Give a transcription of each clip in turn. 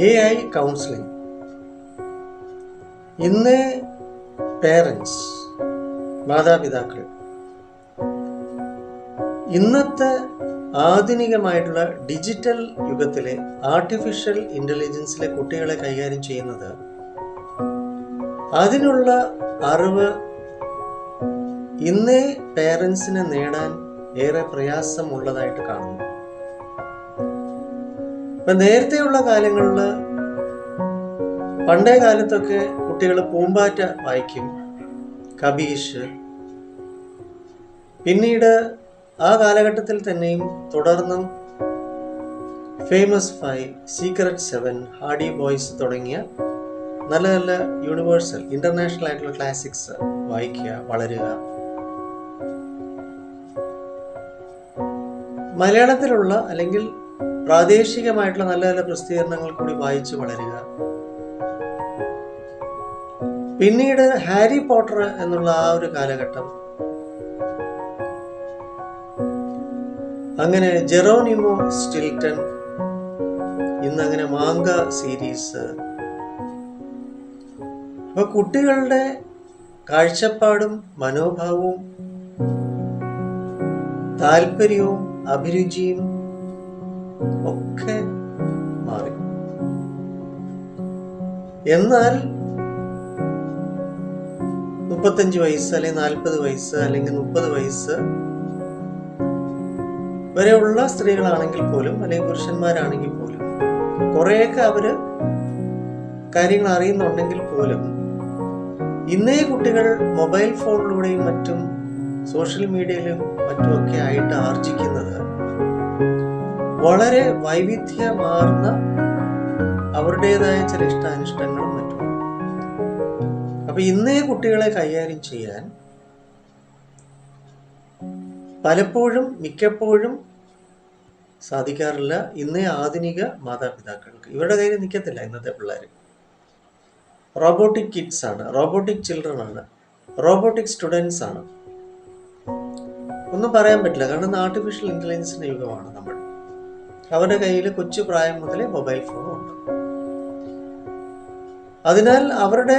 A I counselling ഇന്ന് parents മാതാപിതാക്കൾ ഇന്നത്തെ ആധുനികമായിട്ടുള്ള ഡിജിറ്റൽ യുഗത്തിലെ ആർട്ടിഫിഷ്യൽ ഇന്റലിജൻസിലെ കുട്ടികളെ കൈകാര്യം ചെയ്യുന്നത് അതിനുള്ള അറിവ് ഇന്നേ പേരൻസിനെ നേടാൻ ഏറെ പ്രയാസമുള്ളതായിട്ട് കാണുന്നു. ഇപ്പൊ നേരത്തെയുള്ള കാലങ്ങളിൽ പണ്ടേ കാലത്തൊക്കെ കുട്ടികൾ പൂമ്പാറ്റ വായിക്കും കബീഷ്. പിന്നീട് ആ കാലഘട്ടത്തിൽ തന്നെയും തുടർന്നും famous five secret seven Hardy boys തുടങ്ങിയ നല്ല നല്ല യൂണിവേഴ്സൽ ഇന്റർനാഷണൽ ആയിട്ടുള്ള ക്ലാസിക്സ് വായിക്കുക വളരുക. മലയാളത്തിലുള്ള അല്ലെങ്കിൽ പ്രാദേശികമായിട്ടുള്ള നല്ല നല്ല പ്രസിദ്ധീകരണങ്ങൾ കൂടി വായിച്ച് വളരുക. പിന്നീട് ഹാരി പോട്ടർ എന്നുള്ള ആ ഒരു കാലഘട്ടം. അങ്ങനെ ജെറോണിമോ സ്റ്റിൽട്ടൺ ഇന്നങ്ങനെ മാങ്ക സീരീസ്. അപ്പൊ കുട്ടികളുടെ കാഴ്ചപ്പാടും മനോഭാവവും താല്പര്യവും അഭിരുചിയും ഒക്കെ മാറി. എന്നാൽ മുപ്പത്തഞ്ച് വയസ്സ് അല്ലെങ്കിൽ നാൽപ്പത് വയസ്സ് അല്ലെങ്കിൽ മുപ്പത് വയസ്സ് വരെയുള്ള സ്ത്രീകളാണെങ്കിൽ പോലും അല്ലെങ്കിൽ പുരുഷന്മാരാണെങ്കിൽ പോലും കുറേയൊക്കെ അവർ കാര്യങ്ങൾ അറിയുന്നുണ്ടെങ്കിൽ പോലും ഇന്നേ കുട്ടികൾ മൊബൈൽ ഫോണിലൂടെയും മറ്റും സോഷ്യൽ മീഡിയയിലും മറ്റുമൊക്കെ ആയിട്ട് ആർജിക്കുന്നത് വളരെ വൈവിധ്യമാർന്ന അവരുടേതായ ചില ഇഷ്ടാനിഷ്ടങ്ങളും മറ്റും. അപ്പൊ ഇന്നേ കുട്ടികളെ കൈകാര്യം ചെയ്യാൻ പലപ്പോഴും മിക്കപ്പോഴും സാധിക്കാറില്ല ഇന്നേ ആധുനിക മാതാപിതാക്കൾക്ക്. ഇവരുടെ കയ്യിൽ നിൽക്കത്തില്ല ഇന്നത്തെ പിള്ളേർ റോബോട്ടിക് കിഡ്സ് ആണ്. റോബോട്ടിക് ചിൽഡ്രൻ ആണ്. റോബോട്ടിക് സ്റ്റുഡൻസ് ആണ്. ഒന്നും പറയാൻ പറ്റില്ല. കാരണം ആർട്ടിഫിഷ്യൽ ഇന്റലിജൻസിന്റെ യുഗമാണ് നമ്മൾ. അവരുടെ കയ്യിൽ കൊച്ചു പ്രായം മുതലേ മൊബൈൽ ഫോൺ ഉണ്ട്. അതിനാൽ അവരുടെ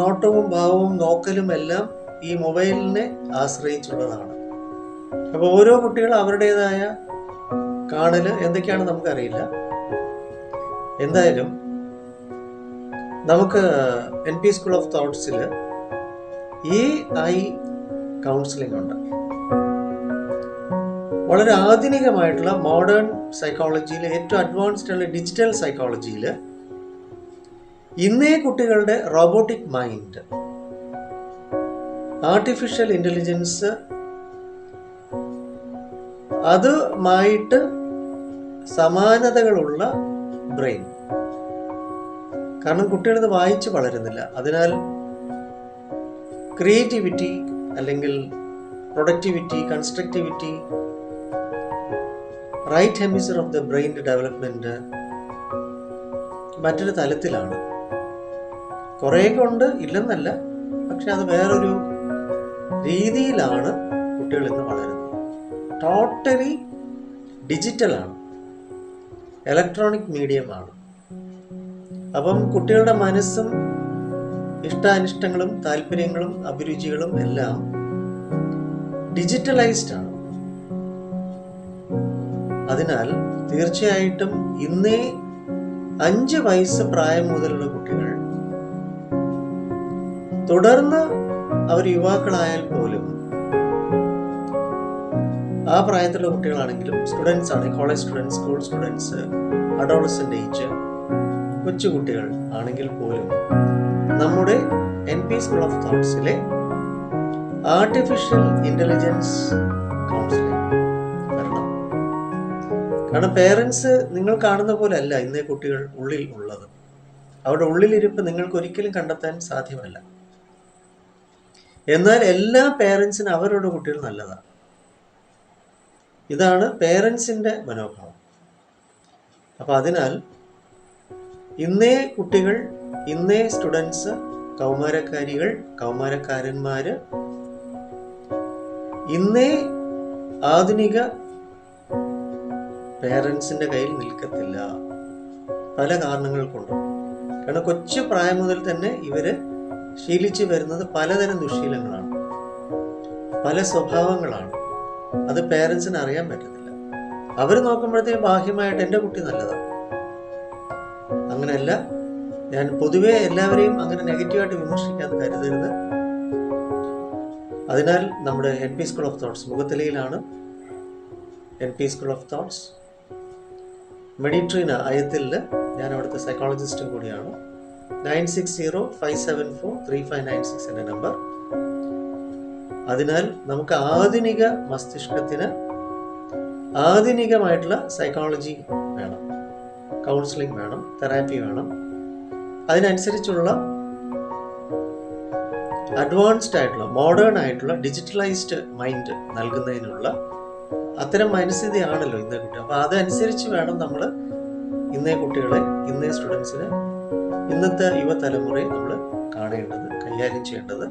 നോട്ടവും ഭാവവും നോക്കലും എല്ലാം ഈ മൊബൈലിനെ ആശ്രയിച്ചുള്ളതാണ്. അപ്പോൾ ഓരോ കുട്ടികളും അവരുടേതായ കാണൽ എന്തൊക്കെയാണ് നമുക്കറിയില്ല. എന്തായാലും നമുക്ക് എൻ പി സ്കൂൾ ഓഫ് തോട്ട്സിൽ ഈ ഐ കൗൺസിലിംഗ് ഉണ്ട്. വളരെ ആധുനികമായിട്ടുള്ള മോഡേൺ സൈക്കോളജിയിൽ ഏറ്റവും അഡ്വാൻസ്ഡ് ആയിട്ടുള്ള ഡിജിറ്റൽ സൈക്കോളജിയിൽ ഇന്നേ കുട്ടികളുടെ റോബോട്ടിക് മൈൻഡ് ആർട്ടിഫിഷ്യൽ ഇന്റലിജൻസ് അതുമായിട്ട് സമാനതകളുള്ള ബ്രെയിൻ കാരണം കുട്ടികളിത് വായിച്ച് വളരുന്നില്ല. അതിനാൽ ക്രിയേറ്റിവിറ്റി അല്ലെങ്കിൽ productivity constructivity right hemisphere of the ബ്രെയിന്റെ development മറ്റൊരു തലത്തിലാണ്. കുറേയൊക്കെ ഉണ്ട് ഇല്ലെന്നല്ല. പക്ഷെ അത് വേറൊരു രീതിയിലാണ് കുട്ടികൾ ഇന്ന് വളരുന്നത്. ടോട്ടലി ഡിജിറ്റലാണ് ഇലക്ട്രോണിക് മീഡിയമാണ് അപ്പം കുട്ടികളുടെ മനസ്സും ഇഷ്ടാനിഷ്ടങ്ങളും താല്പര്യങ്ങളും അഭിരുചികളും എല്ലാം ഡിജിറ്റലൈസ്ഡ് ആണ്. അതിനാൽ തീർച്ചയായിട്ടും ഇന്നേ അഞ്ച് വയസ്സ് പ്രായം മുതലുള്ള കുട്ടികൾ തുടർന്ന് അവർ യുവാക്കളായാൽ പോലും ആ പ്രായത്തിലുള്ള കുട്ടികളാണെങ്കിലും സ്റ്റുഡൻസ് ആണ് college students school students adolescent age കൊച്ചുകുട്ടികൾ ആണെങ്കിൽ പോലും നമ്മുടെ എൻ പി സ്കൂൾ ഓഫ് തോട്ട്സിലെ ആർട്ടിഫിഷ്യൽ ഇന്റലിജൻസ് കാരണം പേരൻസ് നിങ്ങൾ കാണുന്ന പോലെ അല്ല ഇന്നേ കുട്ടികൾ ഉള്ളിൽ ഉള്ളത്. അവരുടെ ഉള്ളിലിരിപ്പ് നിങ്ങൾക്ക് ഒരിക്കലും കണ്ടെത്താൻ സാധ്യമല്ല. എന്നാൽ എല്ലാ പേരൻസിനും അവരുടെ കുട്ടികൾ നല്ലതാണ്. ഇതാണ് പേരൻസിന്റെ മനോഭാവം. അപ്പം അതിനാൽ ഇന്നേ കുട്ടികൾ ഇന്നേ സ്റ്റുഡൻസ് കൗമാരക്കാരികൾ കൗമാരക്കാരന്മാര് ഇന്നേ ആധുനിക പേരൻസിന്റെ കയ്യിൽ നിൽക്കത്തില്ല. പല കാരണങ്ങൾ കൊണ്ടും. കാരണം കൊച്ചു പ്രായം മുതൽ തന്നെ ഇവർ ശീലിച്ചു വരുന്നത് പലതരം ദുശീലങ്ങളാണ്. പല സ്വഭാവങ്ങളാണ്. അത് പേരൻസിന് അറിയാൻ പറ്റത്തില്ല. അവർ നോക്കുമ്പോഴത്തേക്ക് ബാഹ്യമായിട്ട് എന്റെ കുട്ടി നല്ലതാണ് അങ്ങനെയല്ല ഞാൻ പൊതുവെ എല്ലാവരെയും അങ്ങനെ നെഗറ്റീവായിട്ട് വിമർശിക്കാൻ കരുതരുത്. അതിനാൽ നമ്മുടെ N P school of thoughts മുഖത്തലയിലാണ് N P school of thoughts Meditrina അയത്തിൽ ഞാൻ അവിടുത്തെ സൈക്കോളജിസ്റ്റും കൂടിയാണ്. Nine six zero five seven four three five nine six എന്ന നമ്പർ അതിനാൽ നമുക്ക് ആധുനിക മസ്തിഷ്കത്തിന് ആധുനികമായിട്ടുള്ള സൈക്കോളജി വേണം. കൗൺസിലിംഗ് വേണം തെറാപ്പി വേണം. അതിനനുസരിച്ചുള്ള അഡ്വാൻസ്ഡ് ആയിട്ടുള്ള മോഡേൺ ആയിട്ടുള്ള ഡിജിറ്റലൈസ്ഡ് മൈൻഡ് നൽകുന്നതിനുള്ള അത്തരം മനസ്ഥിതിയാണല്ലോ ഇന്നേ കുട്ടി. അപ്പോൾ അതനുസരിച്ച് വേണം നമ്മൾ ഇന്നേ കുട്ടികളെ ഇന്നേ സ്റ്റുഡൻസിനെ ഇന്നത്തെ യുവതലമുറയെ നമ്മൾ കാണേണ്ടത് കൈകാര്യം ചെയ്യേണ്ടത്.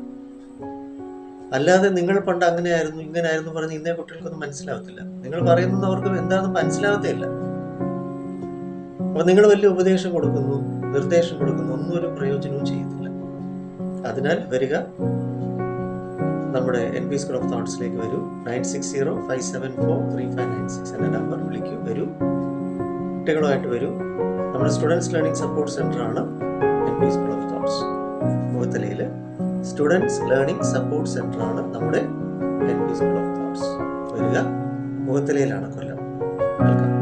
അല്ലാതെ നിങ്ങൾ പണ്ട് അങ്ങനെയായിരുന്നു ഇങ്ങനെയായിരുന്നു പറഞ്ഞ് ഇന്നേ കുട്ടികൾക്കൊന്നും മനസ്സിലാവത്തില്ല. നിങ്ങൾ പറയുന്നത് അവർക്ക് എന്താണെന്ന് മനസ്സിലാവത്തില്ല അപ്പൊ നിങ്ങൾ വലിയ ഉപദേശം കൊടുക്കുന്നു നിർദ്ദേശം കൊടുക്കുന്നു ഒന്നും ഒരു പ്രയോജനവും ചെയ്യത്തില്ല. അതിനാൽ വരിക നമ്മുടെ എൻ പി സ്കൂൾ ഓഫ് തോട്ട്സിലേക്ക് വരൂ. Nine six zero five seven four three five nine six എന്ന നമ്പർ വിളിക്കൂ വരൂ. കുട്ടികളുമായിട്ട് വരൂ. നമ്മുടെ സ്റ്റുഡൻസ് ലേണിംഗ് സപ്പോർട്ട് സെന്റർ ആണ് N P school of thoughts മുഖത്തലയിൽ students learning support centre ആണ് നമ്മുടെ N P school of thoughts വരിക. മുഖത്തലയിലാണ് കൊല്ലം. വെൽക്കം